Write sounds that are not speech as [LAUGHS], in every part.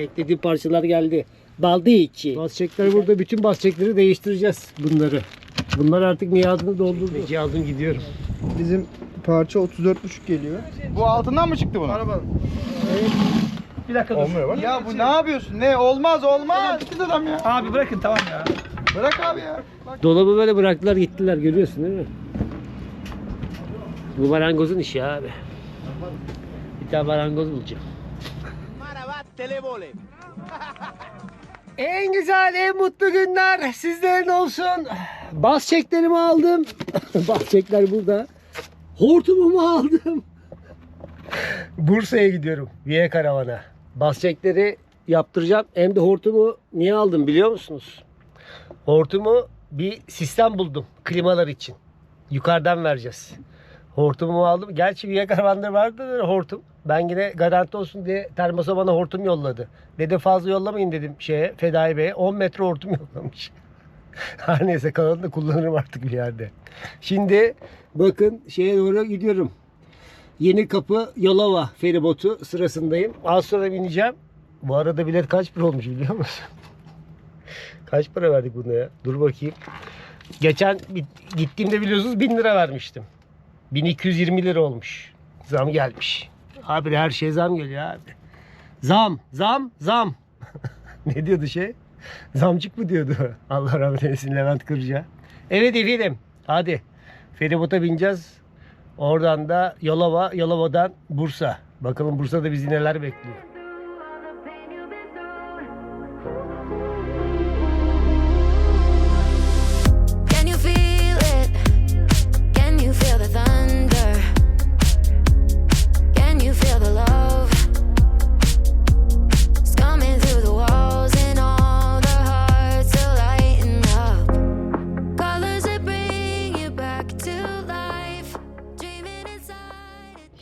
Beklediğim parçalar geldi. Baldı içi. Bas çekler burada. Bütün bas çekleri değiştireceğiz bunları. Bunlar artık miadını doldurdu. Peki aldım gidiyorum. Bizim parça 34,5 geliyor. Bu altından mı çıktı bunun? Araba. Bir dakika dur. Olmuyor bak. Ya bu ne yapıyorsun? Ne? Olmaz olmaz. Git adam ya. Abi bırakın tamam ya. Bırak abi ya. Bak. Dolabı böyle bıraktılar gittiler görüyorsun değil mi? Bu marangozun işi abi. Bir tane marangoz bulacağım. En güzel, en mutlu günler sizlerin olsun. Bas çeklerimi aldım. [LAUGHS] Bas çekler burada. Hortumumu aldım. Bursa'ya gidiyorum. Viye karavana. Bas çekleri yaptıracağım. Hem de hortumu niye aldım biliyor musunuz? Hortumu bir sistem buldum klimalar için. Yukarıdan vereceğiz. Hortumumu aldım. Gerçi bir karavanda [LAUGHS] vardı da hortum. Ben yine garanti olsun diye termosa bana hortum yolladı. Dedi fazla yollamayın dedim şeye Fedai Bey'e. 10 metre hortum [LAUGHS] yollamış. [LAUGHS] Her neyse kalanını da kullanırım artık bir yerde. Şimdi bakın şeye doğru gidiyorum. Yeni Kapı Yalova feribotu sırasındayım. Az sonra bineceğim. Bu arada bilet kaç bir olmuş biliyor musun? Kaç para verdik buna ya? Dur bakayım. Geçen gittiğimde biliyorsunuz 1000 lira vermiştim. 1220 lira olmuş. Zam gelmiş. Abi her şey zam geliyor abi. Zam, zam, zam. [LAUGHS] ne diyordu şey? Zamcık mı diyordu? [LAUGHS] Allah rahmet eylesin Levent Kırca. Evet efendim. Hadi. Feribota bineceğiz. Oradan da Yalova, Yalova'dan Bursa. Bakalım Bursa'da bizi neler bekliyor.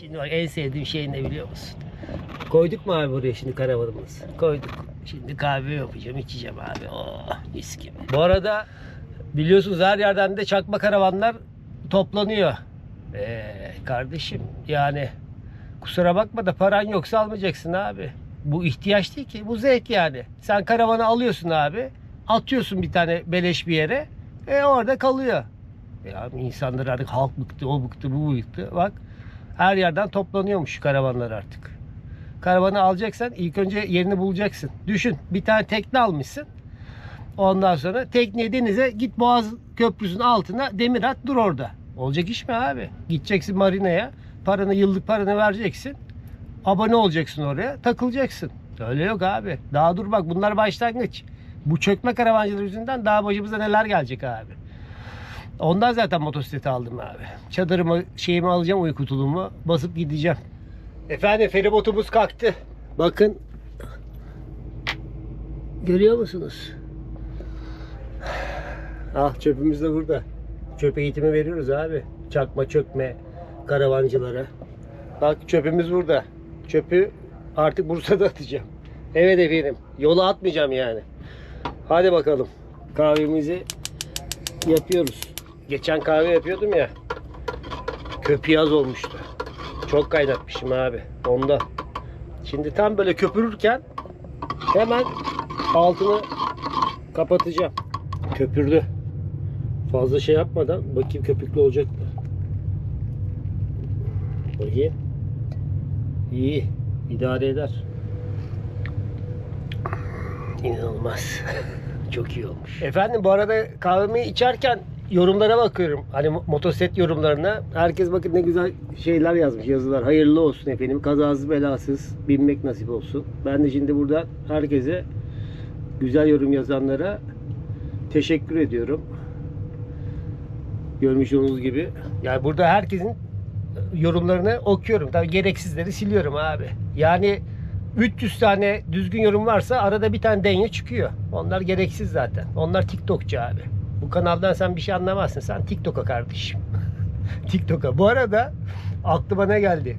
Şimdi bak en sevdiğim şey ne biliyor musun? Koyduk mu abi buraya şimdi karavanımızı? Koyduk. Şimdi kahve yapacağım, içeceğim abi. Oh mis gibi. Bu arada biliyorsunuz her yerden de çakma karavanlar toplanıyor. Ee, kardeşim yani kusura bakma da paran yoksa almayacaksın abi. Bu ihtiyaç değil ki. Bu zevk yani. Sen karavanı alıyorsun abi. Atıyorsun bir tane beleş bir yere. E orada kalıyor. Ya insanlar artık halk bıktı, o bıktı, bu bıktı. Bak her yerden toplanıyormuş karavanlar artık. Karavanı alacaksan ilk önce yerini bulacaksın. Düşün bir tane tekne almışsın. Ondan sonra tekneye denize git Boğaz Köprüsü'nün altına demir at dur orada. Olacak iş mi abi? Gideceksin marinaya. Paranı yıllık paranı vereceksin. Abone olacaksın oraya. Takılacaksın. Öyle yok abi. Daha dur bak bunlar başlangıç. Bu çökme karavancılar yüzünden daha başımıza neler gelecek abi. Ondan zaten motosikleti aldım abi. Çadırımı, şeyimi alacağım uyku tulumu. Basıp gideceğim. Efendim feribotumuz kalktı. Bakın. Görüyor musunuz? Ah çöpümüz de burada. Çöp eğitimi veriyoruz abi. Çakma çökme karavancılara. Bak çöpümüz burada. Çöpü artık Bursa'da [LAUGHS] atacağım. Evet efendim. Yola atmayacağım yani. Hadi bakalım. Kahvemizi yapıyoruz. Geçen kahve yapıyordum ya. Köpüğü olmuştu. Çok kaynatmışım abi. Onda. Şimdi tam böyle köpürürken hemen altını kapatacağım. Köpürdü. Fazla şey yapmadan bakayım köpüklü olacak mı? Bakayım. İyi. idare eder. İnanılmaz. [LAUGHS] Çok iyi olmuş. Efendim bu arada kahvemi içerken yorumlara bakıyorum. Hani mo- motosiklet yorumlarına. Herkes bakın ne güzel şeyler yazmış yazılar. Hayırlı olsun efendim. Kazasız belasız binmek nasip olsun. Ben de şimdi burada herkese güzel yorum yazanlara teşekkür ediyorum. Görmüş olduğunuz gibi. Yani burada herkesin yorumlarını okuyorum. Tabii gereksizleri siliyorum abi. Yani 300 tane düzgün yorum varsa arada bir tane denye çıkıyor. Onlar gereksiz zaten. Onlar TikTokçu abi. Bu kanaldan sen bir şey anlamazsın. Sen TikTok'a kardeşim. [LAUGHS] TikTok'a. Bu arada aklıma ne geldi?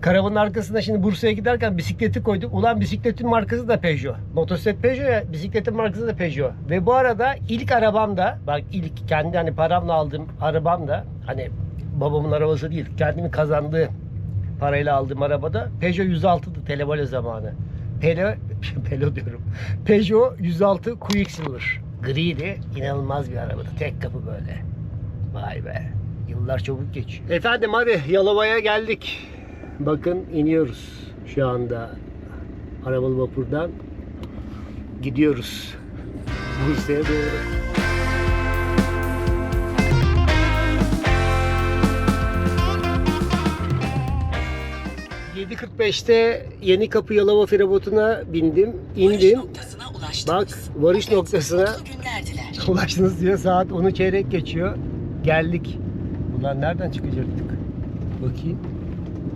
Karavanın arkasında şimdi Bursa'ya giderken bisikleti koyduk. Ulan bisikletin markası da Peugeot. Motosiklet Peugeot ya, bisikletin markası da Peugeot. Ve bu arada ilk arabam da, bak ilk kendi hani paramla aldığım arabam da hani babamın arabası değil, kendimi kazandığı parayla aldığım arabada Peugeot 106'dı televole zamanı. Tele, [LAUGHS] Pelo diyorum. Peugeot 106 Quicksilver. Griydi. inanılmaz bir arabadı. Tek kapı böyle. Vay be. Yıllar çabuk geçiyor. Efendim hadi Yalova'ya geldik. Bakın iniyoruz şu anda. Arabalı vapurdan gidiyoruz. Bursa'ya doğru. ...7.45'te Yeni Kapı Yalova feribotuna bindim, indim. Ulaştınız. Bak varış Evet, noktasına ulaştınız diyor saat 10'u çeyrek geçiyor. Geldik. Ulan nereden çıkacaktık? Bakayım.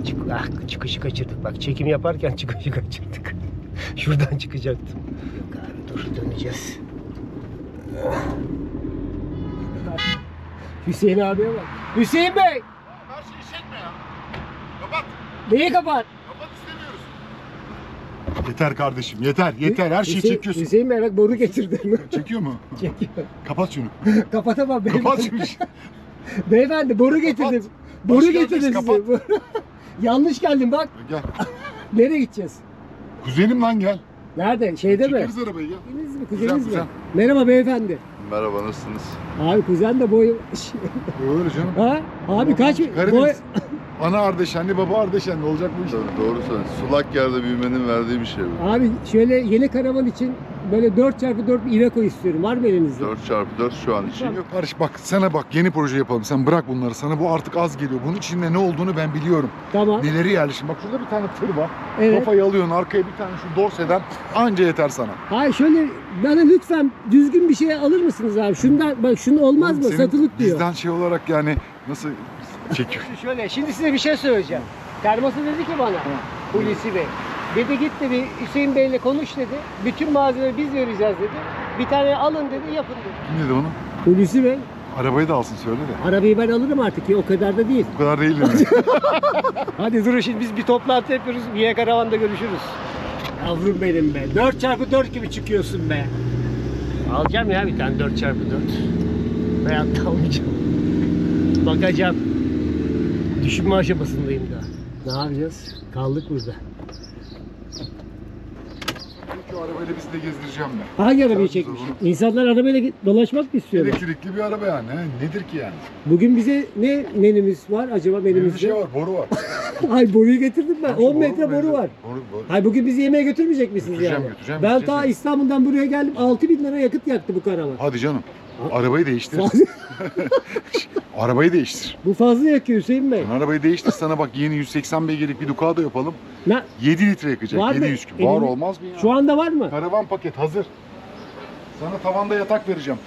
Çık, ah, çıkışı kaçırdık. Bak çekim yaparken [LAUGHS] çıkışı kaçırdık. Şuradan çıkacaktım. Yok abi dur döneceğiz. Hüseyin abiye bak. Hüseyin Bey! Her şeyi çekme ya. Kapat. Neyi kapat? Kapat. Yeter kardeşim yeter yeter her şeyi Hüseyin, çekiyorsun. Hüseyin Bey bak boru getirdim. [LAUGHS] Çekiyor mu? Çekiyor. Kapat şunu. Kapatamam beyefendi. Kapat şunu. [LAUGHS] Beyefendi boru getirdim. Boru Hoş getirdim geldiniz, size. [LAUGHS] Yanlış geldim bak. Gel. Nereye gideceğiz? Kuzenim lan gel. Nerede? Şeyde mi? Çekeriz arabayı gel. Kuzeniniz mi? Kuzeniniz mi? kuzen. Merhaba beyefendi. Merhaba nasılsınız? Abi kuzen de boy... Öyle canım. ha? Abi kaç... Boy... Ana ardeşenli baba ardeşenli olacak bu iş. Tabii doğru söylüyorsun. Sulak yerde büyümenin verdiği bir şey bu. Abi şöyle yeni karavan için böyle 4x4 bir Iveco istiyorum. Var mı elinizde? 4x4 şu an için yok. Kardeş bak sana bak yeni proje yapalım. Sen bırak bunları. Sana bu artık az geliyor. Bunun içinde ne olduğunu ben biliyorum. Tamam. Neleri yerleşim. Bak şurada bir tane tır var. Evet. Kafayı alıyorsun arkaya bir tane şu dorseden anca yeter sana. Hayır şöyle bana lütfen düzgün bir şey alır mısınız abi? Şundan bak şunu olmaz Oğlum mı? senin Satılık diyor. Bizden şey olarak yani nasıl çekiyor? Şöyle şimdi size bir şey söyleyeceğim. Termosu dedi ki bana Hulusi Bey. Dedi git dedi Hüseyin Bey'le konuş dedi. Bütün malzemeyi biz vereceğiz dedi. Bir tane alın dedi yapın dedi. Kim dedi onu? Hulusi Bey Arabayı da alsın söyle de. arabayı ben alırım artık ya o kadar da değil. Bu kadar değil mi? [LAUGHS] Hadi durun şimdi biz bir toplantı yapıyoruz. Yine karavanda görüşürüz. Yavrum benim be. 4x4 gibi çıkıyorsun be. Alacağım ya bir tane 4x4. Veyahut da almayacağım. Bakacağım. Düşünme aşamasındayım daha. Ne yapacağız? Kaldık burada. Şu arabayla bizi de gezdireceğim ben. Hangi arabayı Sen çekmiş? İnsanlar arabayla dolaşmak mı istiyorlar? Elektrikli bir araba yani. he? Nedir ki yani? Bugün bize ne menümüz var acaba Benim bir menümüzde? şey var, boru var. [LAUGHS] Ay boruyu getirdim ben. Şu 10 metre boru var. Boru, boru. Hay bugün bizi yemeğe götürmeyecek misiniz Götüreceğim, yani? götüreceğim, ben ta. İstanbul'dan buraya geldim. 6000 bin lira yakıt yaktı bu karavan. Hadi canım. Arabayı değiştir. [LAUGHS] [LAUGHS] arabayı değiştir. bu fazla yakıyor Hüseyin Bey. Sen arabayı değiştir sana bak yeni 180 beygirlik bir Ducato yapalım. Ne? 7 litre yakacak. Var mı? 700 kilo. Var olmaz mı ya? Şu anda var mı? Karavan paket hazır. Sana tavanda yatak vereceğim.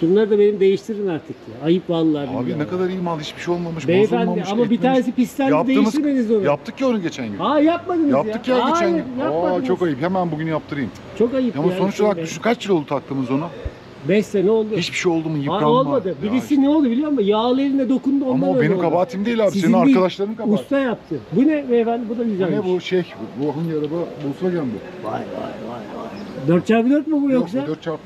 Şunları da benim değiştirin artık ya. Ayıp vallahi. Abi billahi. ne kadar iyi mal hiçbir şey olmamış. Beyefendi bozulmamış, ama bir etmemiş. tanesi pislendi Yaptığımız- değiştirmediniz onu. Yaptık ya onu geçen gün. Ha yapmadınız Yaptık ya. ya, geçen Hayır, gün. Aa, yapmadınız. çok ayıp. Hemen bugün yaptırayım. Çok ayıp Ama ya sonuç Hüseyin olarak Bey. düşün kaç yıl oldu taktığımız onu? 5 sene oldu. Hiçbir şey oldu mu? Yıpranma. olmadı. Ya Birisi işte. ne oldu biliyor musun? Yağlı eline dokundu ondan Ama o benim oldu. kabahatim değil abi. Sizin Senin değil, arkadaşların kabahati. Usta yaptı. Bu ne beyefendi? Bu da Bu güzelmiş. ne bu şey? Bu hangi araba? Volkswagen bu. Vay vay vay vay. 4x4 mü bu yoksa? Yok, bu 4x2.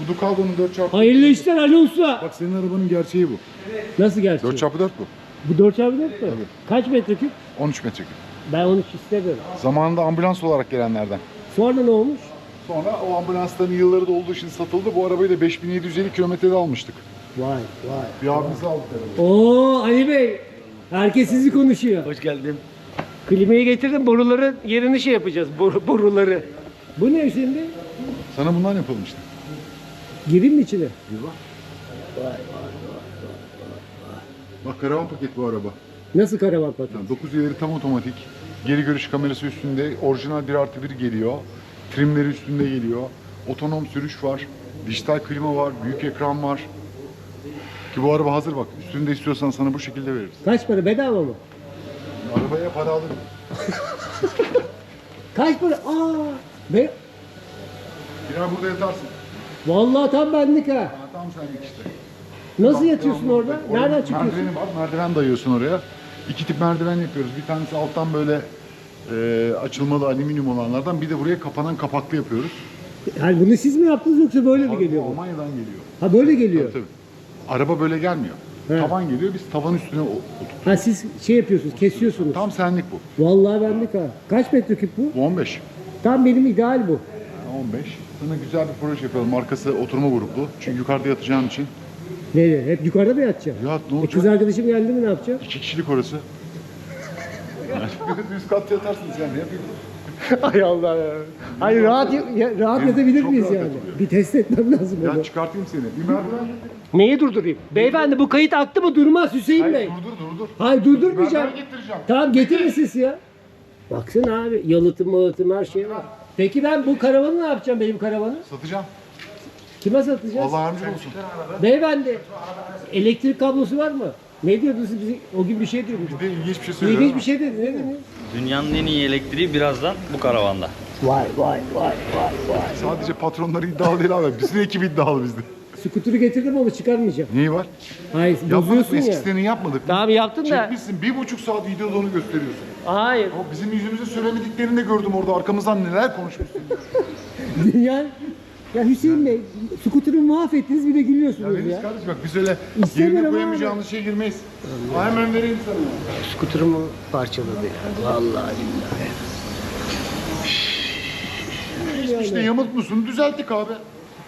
Bu Ducato'nun 4x2. Hayırlı işler Ali Usta. Bak senin arabanın gerçeği bu. Nasıl gerçek? 4x4 bu. Bu 4x4 mü? Kaç metreküp? 13 metreküp. Ben onu hiç istemiyorum. Zamanında ambulans olarak gelenlerden. Sonra ne olmuş? Sonra o ambulansların yılları da olduğu için satıldı. Bu arabayı da 5750 kilometrede almıştık. Vay vay. Bir abimize aldık arabayı. Oo Ali Bey. Herkes sizi konuşuyor. Hoş geldin. Klimayı getirdim. Boruları yerini şey yapacağız. Boru, boruları. Bu ne Bey? Sana bundan yapalım işte. Gireyim mi içine? Bak karavan paket bu araba. Nasıl karavan patron? Yani 9 ileri tam otomatik. Geri görüş kamerası üstünde. Orijinal 1 artı 1 geliyor. Trimleri üstünde geliyor. Otonom sürüş var. Dijital klima var. Büyük ekran var. Ki bu araba hazır bak. Üstünde istiyorsan sana bu şekilde veririz. Kaç para? Bedava mı? Arabaya para alırım. [LAUGHS] Kaç para? Aa! Be Bir ay burada yatarsın. Vallahi tam benlik ha. Ha, tam senlik işte. Nasıl Bak, yatıyorsun devamlı orada? orada Nereden çıkıyorsun? Merdiveni var. Merdiven dayıyorsun oraya. İki tip merdiven yapıyoruz. Bir tanesi alttan böyle e, açılmalı alüminyum olanlardan. Bir de buraya kapanan kapaklı yapıyoruz. Yani bunu siz mi yaptınız yoksa böyle mi Abi, geliyor bu? Almanya'dan geliyor. Ha böyle geliyor. Tabii, tabii. Araba böyle gelmiyor. He. Tavan geliyor, biz tavan üstüne o- otur. Ha siz şey yapıyorsunuz, kesiyorsunuz. Tam senlik bu. Vallahi benlik ha. Kaç metreküp bu? Bu 15. Tam benim ideal bu. 15. Sana güzel bir proje yapalım. Arkası oturma gruplu. Çünkü yukarıda yatacağın için. Ne? Hep yukarıda mı yatacağım? Ya ne E, olacak? kız arkadaşım geldi mi ne yapacağım? İki kişilik orası. Üst katta yatarsınız yani. Yapayım? [LAUGHS] Ay Allah ya. Hayır rahat ya- rahat yatabilir çok miyiz rahat yani? yatıyorum. Bir test etmem lazım onu. Ya çıkartayım seni. Bir merdiven. Neyi durdurayım? Beyefendi bu kayıt aktı mı durmaz Hüseyin Hayır Bey. durdur durdur. Hayır durdurmayacağım. Merdiven getireceğim. Tamam getirin siz ya. Baksana abi yalıtım malıtım her şey var. Peki ben bu karavanı ne yapacağım benim karavanı? Satacağım. Kime satacağız? Allah yardımcın olsun. Beyefendi elektrik kablosu var mı? Ne diyordunuz bize? O gün bir şey diyordunuz. Bir de ilginç bir şey söyleyeyim. İlginç bir şey dedi. Ne dediniz? Dünyanın en iyi elektriği birazdan bu karavanda. Vay vay vay vay vay. Sadece patronları iddialı değil abi. Bizim ekip iddialı bizde. Skuturu getirdim ama çıkarmayacağım. Neyi var? Hayır Yapmadık bozuyorsun mı? ya. Eskisini yapmadık. Tamam yaptın da. Çekmişsin. Bir buçuk saat videoda onu gösteriyorsun. Hayır. Ama bizim yüzümüze söylemediklerini de gördüm orada. Arkamızdan neler konuşmuşsun. [LAUGHS] Dünya... Ya Hüseyin Bey, skuturu mahvettiniz bir de Ya gülüyorsunuz Deniz ya. kardeş bak biz öyle İstemiyorum yerine abi. koyamayacağımız şeye girmeyiz. Ha, hemen vereyim sana. Skuturumu parçaladı ya. Vallahi billahi. İşte yamultmuşsun. Düzelttik abi.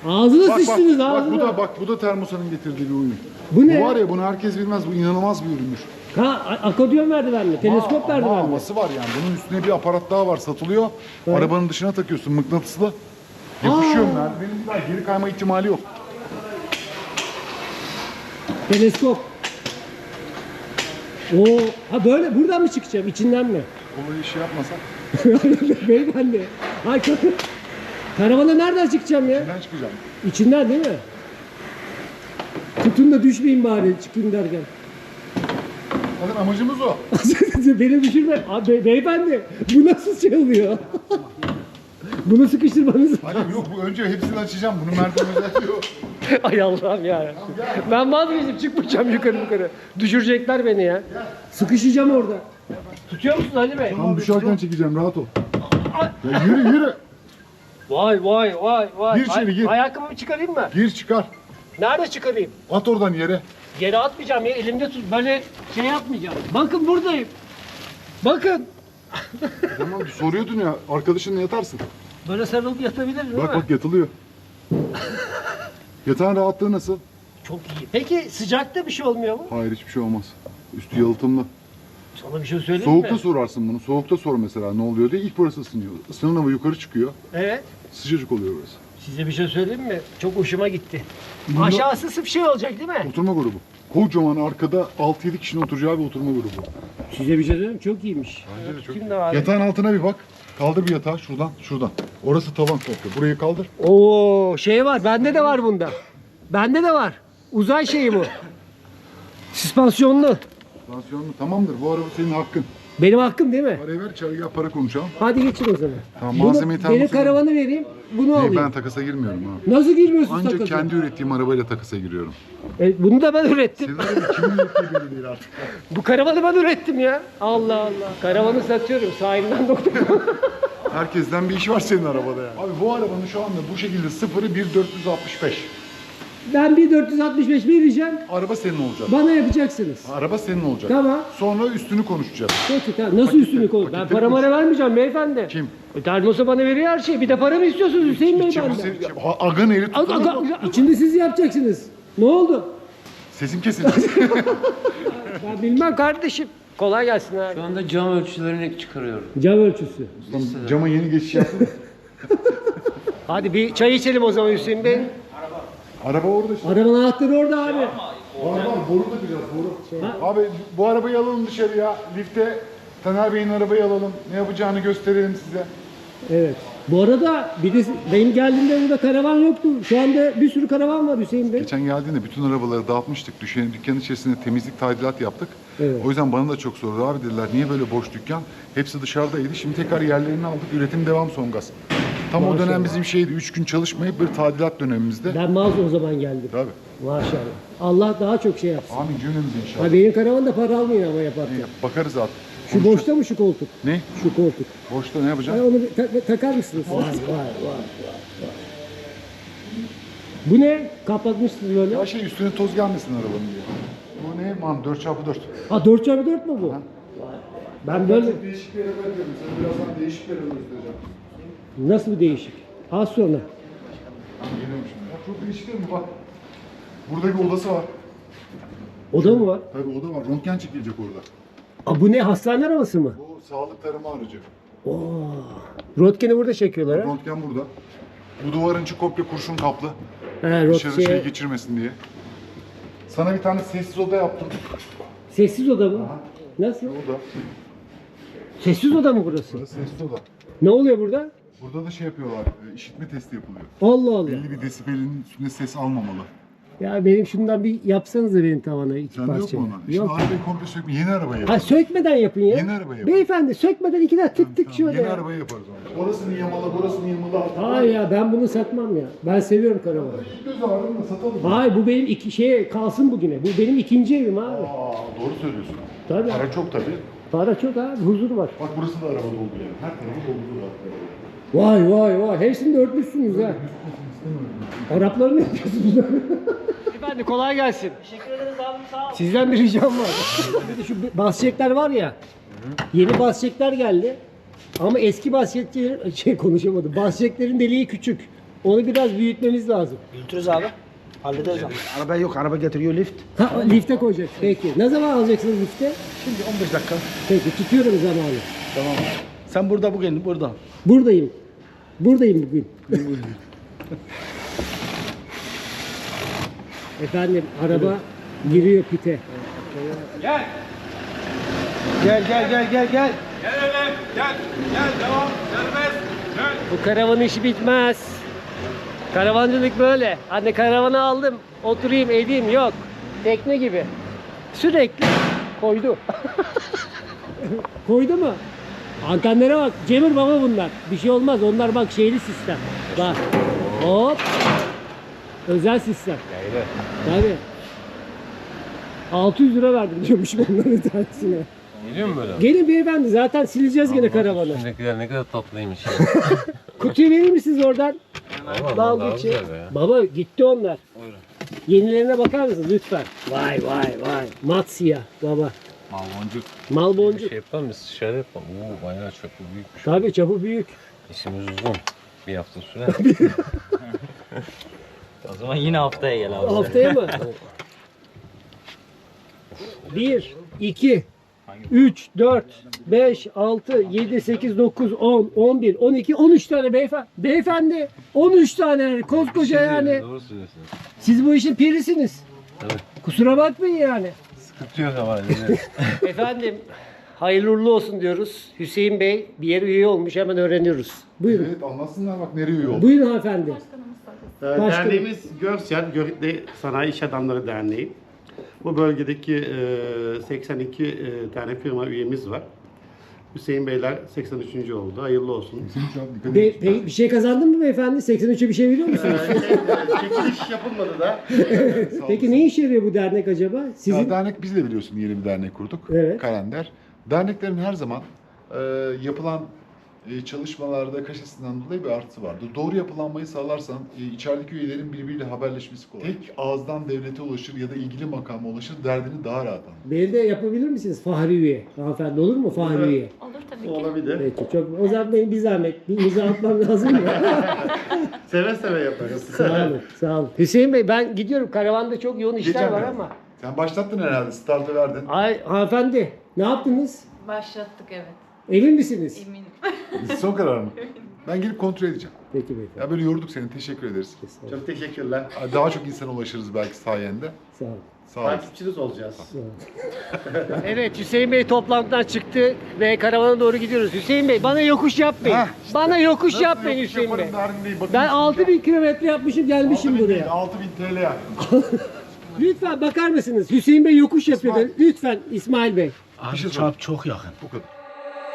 Ağzına Bak bak, sıçtınız bak ağzına. bu da bak bu da termosanın getirdiği bir oyun. Bu ne? Bu var ya bunu herkes bilmez. Bu inanılmaz bir ürünmüş. Ha, a- akordeon merdiven mi? Teleskop Ama merdiven mi? havası var yani. Bunun üstüne bir aparat daha var satılıyor. Evet. Arabanın dışına takıyorsun mıknatıslı. Yapışıyor merdivenin bir daha geri kayma ihtimali yok. Teleskop. Oo, ha böyle buradan mı çıkacağım? İçinden mi? Olayı şey yapmasak [LAUGHS] Beyefendi. Ay kar- Karavana nereden çıkacağım ya? ben çıkacağım. İçinden değil mi? Tutun da düşmeyin bari çıkayım derken. Zaten amacımız o. [LAUGHS] Beni düşürme. Abi, be- beyefendi bu nasıl şey oluyor? [LAUGHS] Bunu sıkıştırmanız Hayır yok bu önce hepsini açacağım. Bunu merdiven özelliyor. [LAUGHS] Ay Allah'ım ya. Ben vazgeçtim çıkmayacağım yukarı yukarı. Düşürecekler beni ya. Sıkışacağım orada. Tutuyor musun Ali Bey? Tam düşerken çekeceğim rahat ol. Ya yürü yürü. Vay vay vay vay. Gir içeri, gir. Ayakkabımı çıkarayım mı? Gir çıkar. Nerede çıkarayım? At oradan yere. Geri atmayacağım ya elimde tut. Böyle şey yapmayacağım. Bakın buradayım. Bakın. Tamam soruyordun ya arkadaşınla yatarsın. Böyle sarılıp yatabilir değil Bak mi? bak yatılıyor. [LAUGHS] Yatağın rahatlığı nasıl? Çok iyi. Peki sıcakta bir şey olmuyor mu? Hayır hiçbir şey olmaz. Üstü yalıtımlı. Sana bir şey söyleyeyim Soğukta mi? sorarsın bunu. Soğukta sor mesela ne oluyor diye. İlk burası ısınıyor. Isınan hava yukarı çıkıyor. Evet. Sıcacık oluyor burası. Size bir şey söyleyeyim mi? Çok hoşuma gitti. Aşağısı bir şey olacak değil mi? Oturma grubu. Kocaman arkada 6-7 kişinin oturacağı bir oturma grubu. Size bir şey söyleyeyim? Çok iyiymiş. Bence de çok Kim de var? Yatağın altına bir bak. Kaldır bir yatağı şuradan, şuradan. Orası tavan komple. Burayı kaldır. Oo şey var. Bende de var bunda. Bende de var. Uzay şeyi bu. Süspansiyonlu. Tansiyonlu tamamdır. Bu araba senin hakkın. Benim hakkım değil mi? Parayı ver, çay gel para konuşalım. Hadi geçin o zaman. Tamam, Bunu, malzemeyi benim termosa- karavanı vereyim. Bunu alayım. ben takasa girmiyorum abi. Nasıl girmiyorsun Ancak sakın? kendi ürettiğim arabayla takasa giriyorum. E, bunu da ben ürettim. Senin araba kimin ürettiği belli değil artık. Bu karavanı ben ürettim ya. Allah Allah. Karavanı satıyorum. Sahibinden doktor. Herkesten bir iş var senin arabada yani. Abi bu arabanın şu anda bu şekilde sıfırı 1465. ben bir 465 vereceğim. Araba senin olacak. Bana yapacaksınız. Araba senin olacak. Tamam. Sonra üstünü konuşacağız. Peki tamam. Nasıl Paketi- üstünü koy? Ben paketi para mara vermeyeceğim beyefendi. Kim? E, termosu bana veriyor her şeyi. Bir de para mı istiyorsunuz Hüseyin Kim- beyefendi? sen- Ha, Agın eri Aga, tutalım. aga, aga, İçinde siz yapacaksınız. Ne oldu? Sesim kesildi. [LAUGHS] Ben bilmem kardeşim. Kolay gelsin abi. Şu anda cam ölçülerini çıkarıyorum. Cam ölçüsü. Cama yeni geçiş yaptım. [LAUGHS] Hadi bir çay içelim o zaman Hüseyin Bey. Araba orada işte. Arabanın anahtarı orada abi. Var var boru takacağız boru. Abi bu arabayı alalım dışarıya. Lifte Taner Bey'in arabayı alalım. Ne yapacağını gösterelim size. Evet. Bu arada bir de benim geldiğimde burada karavan yoktu. Şu anda bir sürü karavan var Hüseyin Bey. Geçen geldiğinde bütün arabaları dağıtmıştık. Düşen, dükkanın içerisinde temizlik tadilat yaptık. Evet. O yüzden bana da çok sordu. Abi dediler niye böyle boş dükkan? Hepsi dışarıdaydı. Şimdi tekrar yerlerini aldık. Üretim devam son gaz. Tam o dönem bizim şeydi. Üç gün çalışmayıp bir tadilat dönemimizde. Ben mağaza o zaman geldim. Tabii. Maşallah. Allah daha çok şey yapsın. Amin cümlemiz inşallah. Ha benim karavan da para almıyor ama yaparken. İyi, Bakarız artık. Şu boşta mı şu koltuk? Ne? Şu koltuk. Boşta ne yapacağız? Ay onu bir ta- takar mısınız? Vay vay vay vay. vay. Bu ne? Kapatmışsınız böyle. Ya şey üstüne toz gelmesin arabanın diye. Bu ne? Man 4x4. Ha 4x4 mü bu? Vay. Ben böyle Değişik bir araba yapıyorum. Sana birazdan değişik bir araba göstereceğim. Nasıl bir değişik? Az sonra. Bak çok değişik değil mi? Bak. Burada bir odası var. Oda mı var? Tabii oda var. Röntgen çekilecek orada. Aa, bu ne? Hastane arabası mı? Bu sağlık tarama aracı. Oo. Röntgeni burada çekiyorlar ha. Röntgen burada. Bu duvarın içi komple kurşun kaplı. Ha, Dışarı şey röntgen. geçirmesin diye. Sana bir tane sessiz oda yaptım. Sessiz oda mı? Nasıl? Burada. Sessiz oda mı burası? Burası sessiz oda. Ne oluyor burada? Burada da şey yapıyorlar. e, işitme testi yapılıyor. Allah Allah. Belli bir desibelin üstünde ses almamalı. Ya benim şundan bir yapsanız da benim tavana iki Sende yok parça. mu ona? Şimdi Yok. arabayı komple sökme. Yeni araba Ha sökmeden yapın ya. Yeni araba yapalım. Beyefendi sökmeden iki dakika tık tık şöyle Yeni ya. arabayı yaparız onu. Orasını yamalı, burasını yamalı artık. Hayır ya ben bunu satmam ya. Ben seviyorum karavanı. Göz ağrını da satalım. Hayır bu benim iki şey kalsın bugüne. Bu benim ikinci evim abi. Aa, doğru söylüyorsun. Tabii. Para çok tabii. Para çok abi huzur var. Bak burası da araba doldu yani. Her tarafı doldu zaten. Vay vay vay hepsini de örtmüşsünüz ha. Arapları ne yapıyorsunuz? Efendim kolay gelsin. Teşekkür ederiz abi sağ ol. Sizden bir ricam var. Bir de şu basçekler var ya. Yeni basçekler geldi. Ama eski basçeklerin şey konuşamadım. Basçeklerin deliği küçük. Onu biraz büyütmemiz lazım. Büyütürüz abi. Hallederiz abi. Araba yok araba getiriyor lift. Ha lifte koyacak. Peki. Ne zaman alacaksınız lifte? Şimdi 15 dakika. Peki tutuyorum zamanı. Tamam. Sen burada bugün burada. Buradayım. Buradayım bugün. Efendim araba giriyor pite. Gel gel gel gel gel. Bu karavan işi bitmez. Karavancılık böyle. Hani karavanı aldım, oturayım edeyim yok. Tekne gibi. Sürekli koydu. koydu mu? Antenlere bak. Cemil baba bunlar. Bir şey olmaz. Onlar bak şeyli sistem. Bak. Hop. Özel sistem. Tabii. 600 lira verdim diyormuşum onların tanesine. Geliyor mu böyle? Gelin beyefendi zaten sileceğiz gene karavanı. Üstündekiler ne kadar tatlıymış ya. [LAUGHS] Kutuyu verir misiniz oradan? Daha güzel ya. Baba gitti onlar. Yenilerine bakar mısınız lütfen? Vay vay vay. Mat siyah baba. Mal Bir boncuk. şey yapalım mı? Şöyle yapalım. Oo bayağı çok büyükmüş. Tabii çapı büyük. İşimiz uzun. Bir hafta sürer. [LAUGHS] O zaman yine haftaya gel abi. Haftaya mı? 1, 2, 3, 4, 5, 6, 7, 8, 9, 10, 11, 12, 13 tane beyefendi. Beyefendi 13 tane koskoca yani. Doğru söylüyorsun. Siz bu işin pirisiniz. Tabii. Kusura bakmayın yani. Sıkıntı yok ama. Efendim hayırlı uğurlu olsun diyoruz. Hüseyin Bey bir yere üye olmuş hemen öğreniyoruz. Buyurun. Evet anlatsınlar bak nereye yol. Buyurun hanımefendi. Başkanım. Derneğimiz Görsel, Göritli Sanayi İş Adamları Derneği. Bu bölgedeki e, 82 e, tane firma üyemiz var. Hüseyin Beyler 83. oldu. Hayırlı olsun. Be, pe- bir şey kazandın mı beyefendi? 83'e bir şey veriyor musunuz? Ee, şey, e, çekiliş yapılmadı da. [LAUGHS] Peki ne işe yarıyor bu dernek acaba? Ya Sizin dernek biz de biliyorsun yeni bir dernek kurduk. Evet. Kalender. Derneklerin her zaman e, yapılan çalışmalarda kaşesinden dolayı bir artısı vardır. Doğru yapılanmayı sağlarsan e, içerideki üyelerin birbiriyle haberleşmesi kolay. Tek ağızdan devlete ulaşır ya da ilgili makama ulaşır derdini daha rahat anlar. beni de yapabilir misiniz Fahri üye? Hanımefendi olur mu Fahri üye? Olabilir. Peki çok o zaman benim bir zahmet bir imza atmam lazım ya. [LAUGHS] Seve seve yaparız. sağ olun sağ olun. Hüseyin Bey ben gidiyorum karavanda çok yoğun işler Geçen var biraz. ama. Sen başlattın herhalde, startı verdin. Ay hanımefendi ne yaptınız? Başlattık evet. Emin misiniz? Eminim. Son karar [LAUGHS] mı? Ben gelip kontrol edeceğim. Peki beyefendi. Ya böyle yorduk seni, teşekkür ederiz. Çok teşekkürler. Daha çok insana ulaşırız belki sayende. Sağ olun. Sağ ol. Takipçiniz olacağız. [LAUGHS] Evet Hüseyin Bey toplantıdan çıktı ve karavana doğru gidiyoruz. Hüseyin Bey bana yokuş yapmayın. Hah, Bana yokuş Nasıl yapmayın yokuş Hüseyin Bey. Ben şimdi. 6000 kilometre yapmışım gelmişim 6000 değil, buraya. 6000 TL yaktım. Lütfen bakar mısınız? Hüseyin Bey yokuş yapıyor. Lütfen İsmail Bey. Abi şey çok çok yakın. Bu kadar.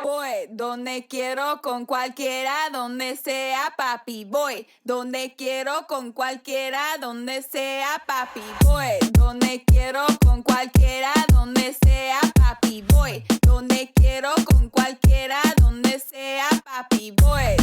Voy donde quiero con cualquiera, donde sea papi. Voy donde quiero con cualquiera, donde sea papi. Voy donde quiero con cualquiera, donde sea papi. Voy donde quiero con cualquiera, donde sea papi. Voy